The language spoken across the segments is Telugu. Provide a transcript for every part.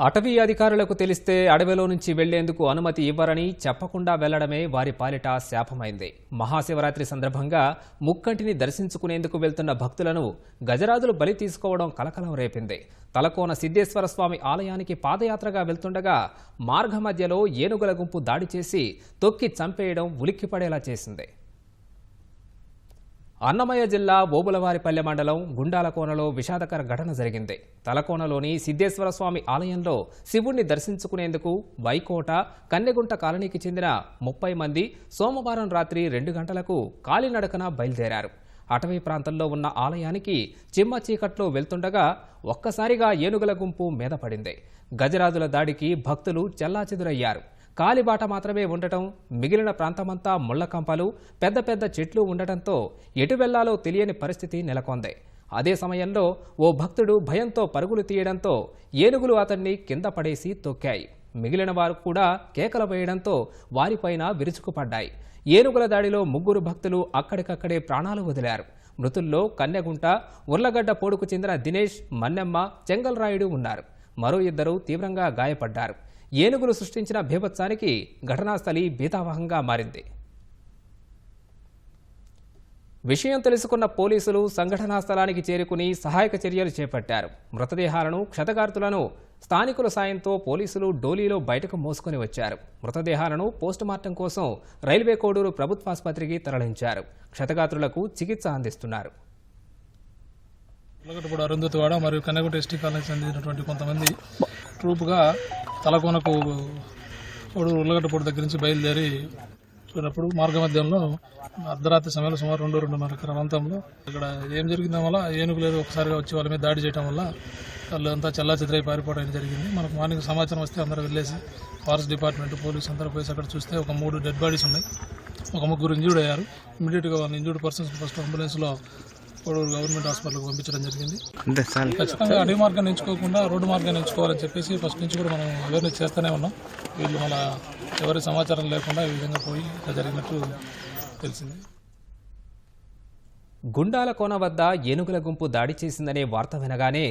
అటవీ అధికారులకు తెలిస్తే అడవిలో నుంచి వెళ్ళేందుకు అనుమతి ఇవ్వరని చెప్పకుండా వెళ్ళడమే వారి పాలిట శాపమైంది. మహాశివరాత్రి సందర్భంగా ముక్కంటిని దర్శించుకునేందుకు వెళ్తున్న భక్తులను గజరాజులు బలి తీసుకోవడం కలకలం రేపింది. తలకోన సిద్ధేశ్వర స్వామి ఆలయానికి పాదయాత్రగా వెళ్తుండగా మార్గ మధ్యలో ఏనుగుల గుంపు దాడి చేసి తొక్కి చంపేయడం ఉలిక్కిపడేలా చేసింది. అన్నమయ్య జిల్లా బోబులవారిపల్లె మండలం గుండాలకోనలో విషాదకర ఘటన జరిగింది. తలకోనలోని సిద్ధేశ్వర స్వామి ఆలయంలో శివుణ్ణి దర్శించుకునేందుకు వైకోట కన్నెగుంట కాలనీకి చెందిన ముప్పై మంది సోమవారం రాత్రి రెండు గంటలకు కాలినడకన బయలుదేరారు. అటవీ ప్రాంతంలో ఉన్న ఆలయానికి చిమ్మ చీకట్లో వెళ్తుండగా ఒక్కసారిగా ఏనుగుల గుంపు మీద పడింది. గజరాజుల దాడికి భక్తులు చెల్లాచెదురయ్యారు. కాలిబాట మాత్రమే ఉండటం మిగిలిన ప్రాంతమంతా ముళ్ళకంపలు పెద్ద పెద్ద చెట్లు ఉండటంతో ఎటు వెళ్ళాలో తెలియని పరిస్థితి నెలకొంది. అదే సమయంలో ఓ భక్తుడు భయంతో పరుగులు తీయడంతో ఏనుగులు అతన్ని కింద పడేసి తొక్కాయి. మిగిలిన వారు కూడా కేకలు వేయడంతో వారిపైన విరుచుకుపడ్డాయి. ఏనుగుల దాడిలో ముగ్గురు భక్తులు అక్కడికక్కడే ప్రాణాలు వదిలారు. మృతుల్లో కన్నెగుంట ఉర్లగడ్డ పోడుకు చెందిన దినేష్ మన్నెమ్మ చెంగల్రాయుడు ఉన్నారు. మరో ఇద్దరు తీవ్రంగా గాయపడ్డారు. ఏనుగులు సృష్టించిన భీభత్సానికి ఘటనాస్థలి భీతావహంగా మారింది. విషయం తెలుసుకున్న పోలీసులు సంఘటనా స్థలానికి చేరుకుని సహాయక చర్యలు చేపట్టారు. మృతదేహాలను క్షతగార్తులను స్థానికుల సాయంతో పోలీసులు డోలీలో బయటకు మోసుకొని వచ్చారు. మృతదేహాలను పోస్టుమార్టం కోసం రైల్వే కోడూరు ప్రభుత్వాసుపత్రికి తరలించారు. క్షతగాత్రులకు చికిత్స అందిస్తున్నారు. ఉల్లగడ్డపూడి అరుంధతివాడ మరియు కన్నెగుంట ఎస్టీ కాలనీకి చెందినటువంటి కొంతమంది ట్రూప్గా తలకోనకు ఉల్లగట్టపూడి ఉల్లగడ్డపూడి దగ్గర నుంచి బయలుదేరి చూడప్పుడు మార్గ మధ్యంలో అర్ధరాత్రి సమయంలో సుమారు రెండు రెండున్నర ప్రాంతంలో ఇక్కడ ఏం జరిగిందో వల్ల ఏనుగులు ఒకసారిగా వచ్చి వాళ్ళ మీద దాడి చేయడం వల్ల వాళ్ళు అంతా చల్లా చెదరై పారిపోవడం జరిగింది. మనకు మార్నింగ్ సమాచారం వస్తే అందరూ వెళ్ళేసి ఫారెస్ట్ డిపార్ట్మెంట్ పోలీస్ అందరూ పోయి అక్కడ చూస్తే ఒక మూడు డెడ్ బాడీస్ ఉన్నాయి. ఒక ముగ్గురు ఇంజూర్డ్ అయ్యారు. ఇమీడియట్గా వాళ్ళు ఇంజూర్డ్ పర్సన్స్ ఫస్ట్ అంబులెన్స్లో కోడూరు గవర్నమెంట్ హాస్పిటల్కి పంపించడం జరిగింది. ఖచ్చితంగా అడవి మార్గాన్ని ఎంచుకోకుండా రోడ్డు మార్గాన్ని ఎంచుకోవాలని చెప్పేసి ఫస్ట్ నుంచి కూడా మనం అవేర్నెస్ చేస్తూనే ఉన్నాం. వీళ్ళు మన ఎవరి సమాచారం లేకుండా ఈ విధంగా పోయి జరిగినట్టు తెలిసింది. గుండాల కోన వద్ద ఏనుగుల గుంపు దాడి చేసిందనే వార్త వినగానే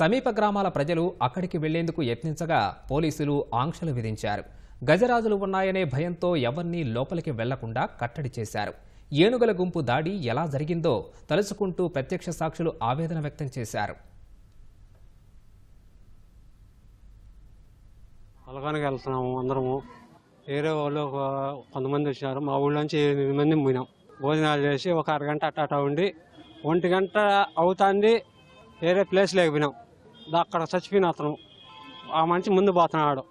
సమీప గ్రామాల ప్రజలు అక్కడికి వెళ్ళేందుకు యత్నించగా పోలీసులు ఆంక్షలు విధించారు. గజరాజులు ఉన్నాయనే భయంతో ఎవరినీ లోపలికి వెళ్ళకుండా కట్టడి చేశారు. ఏనుగుల గుంపు దాడి ఎలా జరిగిందో తలుచుకుంటూ ప్రత్యక్ష సాక్షులు ఆవేదన వ్యక్తం చేశారు. పొలగానికి వెళ్తున్నాము అందరము. వేరే వాళ్ళు ఒక కొంతమంది వచ్చినారు మా ఊళ్ళోంచి ఎనిమిది మంది పోయినాం భోజనాలు చేసి ఒక అరగంట అట్ట అట్ట ఉండి ఒంటి గంట అవుతుంది. వేరే ప్లేస్ లేకపోయినాం అక్కడ చచ్చిపోయిన అతను. ఆ మనిషి ముందు పోతున్నాడు.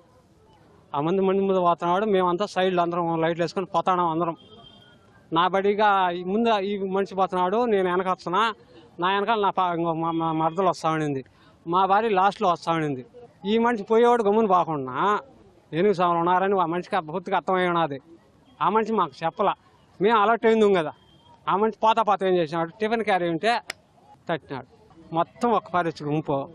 ఆ మంది మంది ముందు పోతున్నాడు. మేమంతా సైడ్లో అందరం లైట్లు వేసుకొని పోతాం అందరం. నా బడిగా ముందు ఈ మనిషి పోతున్నాడు నేను వెనక వస్తున్నా. నా వెనకాల నా పా- ఇంకో మా మరదలు వస్తూ ఉండింది. మా భార్య లాస్ట్లో వస్తూ ఉండింది. ఈ మనిషి పోయేవాడు గమ్మున పోకుండా ఎనిమిది సంవత్సరాలు ఉన్నారని ఆ మనిషికి పూర్తిగా అర్థమై ఉన్నది. ఆ మనిషి మాకు చెప్పలా. మేము అలర్ట్ అయింది కదా. ఆ మనిషి పోతా పాత ఏం చేసినాడు? టిఫిన్ క్యారీ ఉంటే తట్టినాడు. మొత్తం ఒక్క పరిచి గుంపు.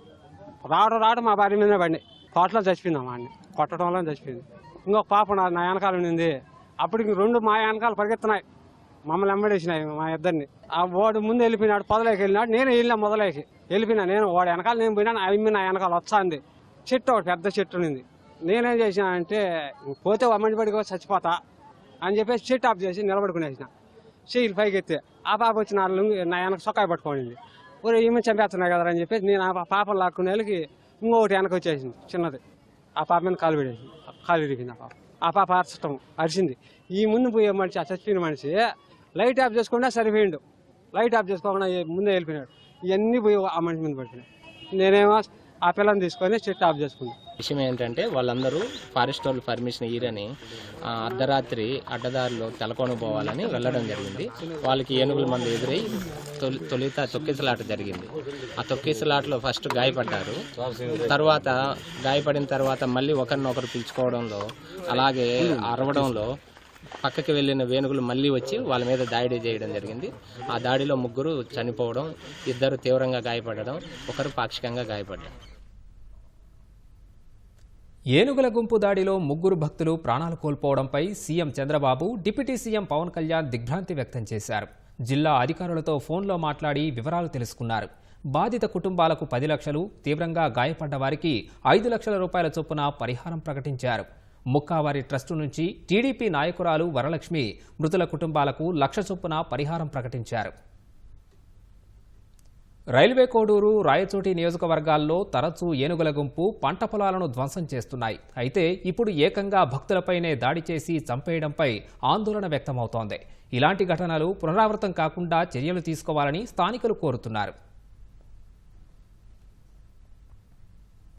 రాడు రాడు మా భార్య మీదనే పడి కోటలో చచ్చిపోయింది మా అన్ని వల్ల చచ్చిపోయింది. ఇంకొక పాప నా నా వెనకాల ఉండింది. అప్పటికి రెండు మా వెనకాల పరిగెత్తున్నాయి. మమ్మల్ని వెంబడేసినాయి మా ఇద్దరిని. ఆ వాడు ముందు వెళ్ళిపోయినాడు పొదలేకి వెళ్ళినాడు నేను వెళ్ళినా మొదలేకి. వెళ్ళిపోయినా నేను వాడు వెనకాల నేను పోయినా అమ్మి నా వెనకాల వచ్చాంది చెట్టు ఒకటి పెద్ద చెట్టు ఉంది నేనేం చేసిన అంటే పోతే అమ్మడి పడికి చచ్చిపోతా అని చెప్పేసి చెట్టు ఆఫ్ చేసి నిలబడుకునేసిన చెయ్యిలు పైకి ఎత్తే ఆ పాప వచ్చి నా లుంగి నా వెనక సొక్కాయ పట్టుకోండి ఊరే ఈమె చంపేస్తున్నాయి కదా అని చెప్పేసి నేను ఆ పాపను లాక్కునే వాళ్ళకి ఇంకొకటి వెనక వచ్చేసింది చిన్నది. ఆ పాప మీద కాలు పెడేసింది కాలు విరిగింది ఆ పాప. ఆ పాప అరచటం అరిచింది. ఈ ముందు పోయే మనిషి ఆ చచ్చిపోయిన మనిషి లైట్ ఆఫ్ చేసుకున్నా సరిపోయిండు. లైట్ ఆఫ్ చేసుకోకుండా ముందే వెళ్ళిపోయినాడు. ఇవన్నీ పోయి ఆ మనిషి మీద పడిపోయినాయి. నేనేమో ఆ పిల్లని తీసుకొని చెట్టు ఆఫ్ చేసుకున్నాను విషయం ఏంటంటే వాళ్ళందరూ ఫారెస్ట్ వాళ్ళు పర్మిషన్ ఇయ్యరని అర్ధరాత్రి అడ్డదారిలో తలకోన పోవాలని వెళ్ళడం జరిగింది. వాళ్ళకి ఏనుగుల మంది ఎదురై తొలి తొలిత తొక్కిసలాట జరిగింది. ఆ తొక్కిసలాటలో ఫస్ట్ గాయపడ్డారు. తర్వాత గాయపడిన తర్వాత మళ్ళీ ఒకరినొకరు పిలుచుకోవడంలో అలాగే అరవడంలో పక్కకి వెళ్ళిన వేణుగులు మళ్ళీ వచ్చి వాళ్ళ మీద దాడి చేయడం జరిగింది. ఆ దాడిలో ముగ్గురు చనిపోవడం ఇద్దరు తీవ్రంగా గాయపడడం ఒకరు పాక్షికంగా గాయపడ్డారు. ఏనుగుల గుంపు దాడిలో ముగ్గురు భక్తులు ప్రాణాలు కోల్పోవడంపై CM Chandrababu deputy CM Pawan Kalyan దిగ్భ్రాంతి వ్యక్తం చేశారు. జిల్లా అధికారులతో ఫోన్లో మాట్లాడి వివరాలు తెలుసుకున్నారు. బాధిత కుటుంబాలకు పది లక్షలు తీవ్రంగా గాయపడ్డ వారికి ఐదు లక్షల రూపాయల చొప్పున పరిహారం ప్రకటించారు. ముక్కావారి ట్రస్టు నుంచి టీడీపీ నాయకురాలు వరలక్ష్మి మృతుల కుటుంబాలకు లక్ష చొప్పున పరిహారం ప్రకటించారు. రైల్వే కోడూరు రాయచోటి నియోజకవర్గాల్లో తరచూ ఏనుగుల గుంపు పంట పొలాలను ధ్వంసం చేస్తున్నాయి. అయితే ఇప్పుడు ఏకంగా భక్తులపైనే దాడి చేసి చంపేయడంపై ఆందోళన వ్యక్తమవుతోంది. ఇలాంటి ఘటనలు పునరావృతం కాకుండా చర్యలు తీసుకోవాలని స్థానికులు కోరుతున్నారు.